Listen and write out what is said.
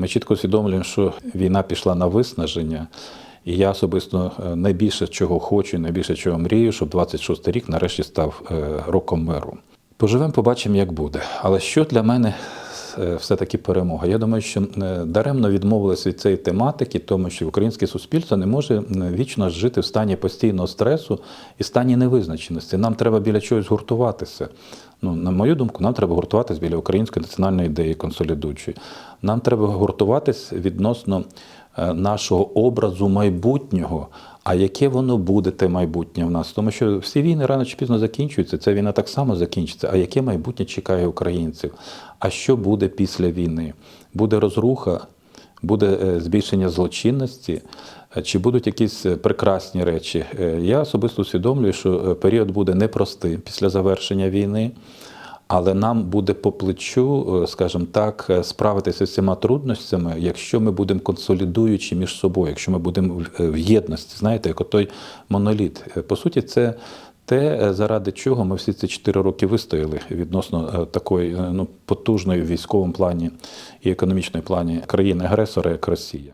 Ми чітко усвідомлюємо, що війна пішла на виснаження. І я особисто е, найбільше чого хочу, найбільше чого мрію, щоб 26 рік нарешті став е, роком миру. Поживемо, побачимо, як буде. Але що для мене е, все-таки перемога? Я думаю, що даремно відмовилися від цієї тематики, тому що українське суспільство не може вічно жити в стані постійного стресу і стані невизначеності. Нам треба біля чогось гуртуватися. Ну, на мою думку, нам треба гуртуватися біля української національної ідеї консолідуючої. Нам треба гуртуватись відносно е, нашого образу майбутнього. А яке воно буде, те майбутнє в нас? Тому що всі війни рано чи пізно закінчуються. Ця війна так само закінчиться. А яке майбутнє чекає українців? А що буде після війни? Буде розруха, буде е, збільшення злочинності, чи будуть якісь е, прекрасні речі? Е, Я особисто усвідомлюю, що е, період буде непростий після завершення війни. Але нам буде по плечу, е, скажімо так, е, справитися з цими трудностями, якщо ми будемо консолідуючи між собою, якщо ми будемо в- е, єдності, знаєте, як той моноліт. Е, По суті, це те, е, заради чого ми всі ці чотири роки вистояли відносно е, такої е, ну, потужної військовому плані і економічної плані країни-агресора, як Росія.